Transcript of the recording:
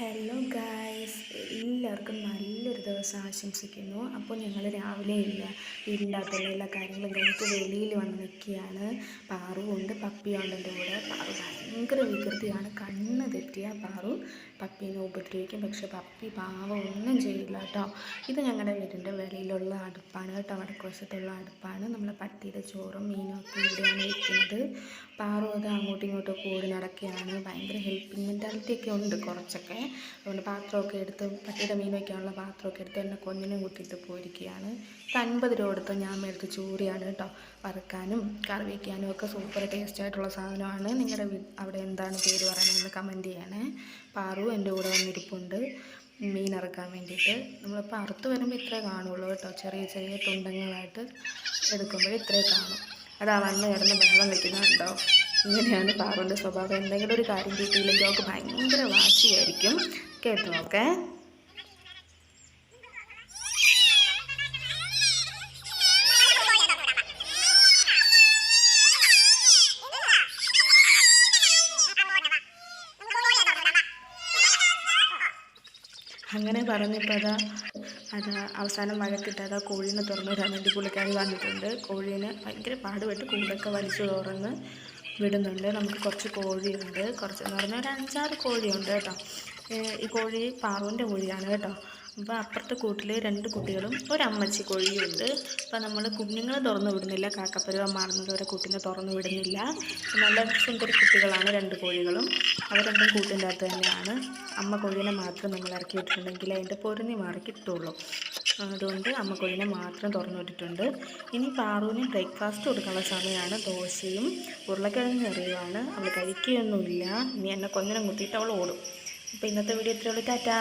Hello guys എല്ലാവർക്കും നല്ലൊരു ദിവസം ആശംസിക്കുന്നു. അപ്പോൾ ഞങ്ങൾ രാവിലെ ഇല്ല. അകത്തുള്ള എല്ലാ കാര്യങ്ങളും കഴിഞ്ഞിട്ട് വെളിയിൽ വന്ന് നിൽക്കുകയാണ്. പാറു ഉണ്ട് പപ്പിയുണ്ട് എന്റെ കൂടെ. പാറു ഭയങ്കര വികൃതിയാണ്. കണ്ണ് തെറ്റിയ പാറു പപ്പീനെ ഉപദ്രവിക്കും. പക്ഷെ പപ്പി പാവം ഒന്നും ചെയ്യില്ല കേട്ടോ. ഇത് ഞങ്ങളുടെ വീടിന്റെ വെളിയിലുള്ള അടുപ്പാണ് കേട്ടോ. വടക്കുവശത്തുള്ള അടുപ്പാണ്. നമ്മളെ പട്ടിയുടെ ചോറും മീനും ഒക്കെ ഇവിടെയാണ് വെക്കുന്നത്. പാറു അത് അങ്ങോട്ടും ഇങ്ങോട്ടും കൂടി നടക്കുകയാണ്. ഭയങ്കര ഹെൽപ്പിംഗ് മെന്റാലിറ്റി ഒക്കെ ഉണ്ട് കുറച്ചൊക്കെ. അതുകൊണ്ട് പാത്രമൊക്കെ എടുത്ത് പട്ടിയുടെ മീൻ വയ്ക്കാനുള്ള പാത്രമൊക്കെ എടുത്ത് എന്നെ കൊഞ്ഞിനും കൂട്ടിയിട്ട് പോയിരിക്കുകയാണ്. അൻപത് രൂപ കൊടുത്ത് ഞാൻ മേടിച്ച് ചൂരിയാണ് കേട്ടോ. വറുക്കാനും കറി വയ്ക്കാനും ഒക്കെ സൂപ്പർ ടേസ്റ്റ് ആയിട്ടുള്ള സാധനമാണ്. നിങ്ങളുടെ അവിടെ എന്താണ് പേര് പറയണമെന്ന് കമന്റ് ചെയ്യണേ. പാറു എന്റെ കൂടെ വന്നിരിപ്പുണ്ട്. മീൻ ഇറക്കാൻ വേണ്ടിയിട്ട്. നമ്മളിപ്പോൾ അറുത്ത് വരുമ്പോൾ ഇത്രേ കാണുള്ളൂ കേട്ടോ. ചെറിയ ചെറിയ തുണ്ടങ്ങളായിട്ട് എടുക്കുമ്പോൾ ഇത്രേ കാണും. അതാ വന്ന് കിടന്ന് ബഹളം വെക്കുന്നുണ്ടോ? ഇങ്ങനെയാണ് പാറുവിന്റെ സ്വഭാവം. എന്തെങ്കിലും ഒരു കാര്യം കിട്ടിയില്ലെങ്കിൽ അവൾക്ക് ഭയങ്കര വാശിയായിരിക്കും. കേട്ടു നോക്കേ അങ്ങനെ പറഞ്ഞപ്പോൾ അതാ അത് അവസാനം വഴക്കിട്ട് അതാ കോഴീനെ തുറന്നു വിടാൻ വേണ്ടി പുള്ളിക്കാരി വന്നിട്ടുണ്ട്. കോഴീനെ ഭയങ്കര പാടുപെട്ട് കൂടൊക്കെ വലിച്ചു തുറന്ന് വിടുന്നുണ്ട്. നമുക്ക് കുറച്ച് കോഴിയുണ്ട്. കുറച്ച് എന്ന് പറഞ്ഞാൽ ഒരു അഞ്ചാറ് കോഴിയുണ്ട് കേട്ടോ. ഈ കോഴി പാറുവിന്റെ കോഴിയാണ് കേട്ടോ. അപ്പോൾ അപ്പുറത്തെ കൂട്ടിൽ രണ്ട് കുട്ടികളും ഒരു അമ്മച്ചി കോഴിയും ഉണ്ട് അപ്പോൾ നമ്മൾ കുഞ്ഞുങ്ങളെ തുറന്നു വിടുന്നില്ല. കാക്കപ്പരുവ മാറുന്നത് വരെ കുട്ടീനെ തുറന്നു വിടുന്നില്ല. നല്ല സുന്ദരി കുട്ടികളാണ് രണ്ട് കോഴികളും. അവർ രണ്ടും കൂട്ടിന്റെ അകത്ത് തന്നെയാണ്. അമ്മ കോഴീനെ മാത്രം നമ്മൾ ഇറക്കി വിട്ടിട്ടുണ്ടെങ്കിൽ അതിന്റെ പൊരുന്നി മാറി കിട്ടുള്ളൂ അതുകൊണ്ട് അമ്മ കോഴീനെ മാത്രം തുറന്നു വിട്ടിട്ടുണ്ട് ഇനി പാറുവിന് ബ്രേക്ക്ഫാസ്റ്റ് കൊടുക്കാനുള്ള സമയമാണ്. ദോശയും ഉരുളക്കിഴങ്ങ് കറിയുമാണ്. അവൾ കഴിക്കുകയൊന്നുമില്ല. ഇനി എന്നെ കൊഞ്ഞനം കുത്തിയിട്ട് അവൾ ഓടും. അപ്പോൾ ഇന്നത്തെ വീഡിയോ ഇത്രയുള്ളൂ ടാറ്റാ.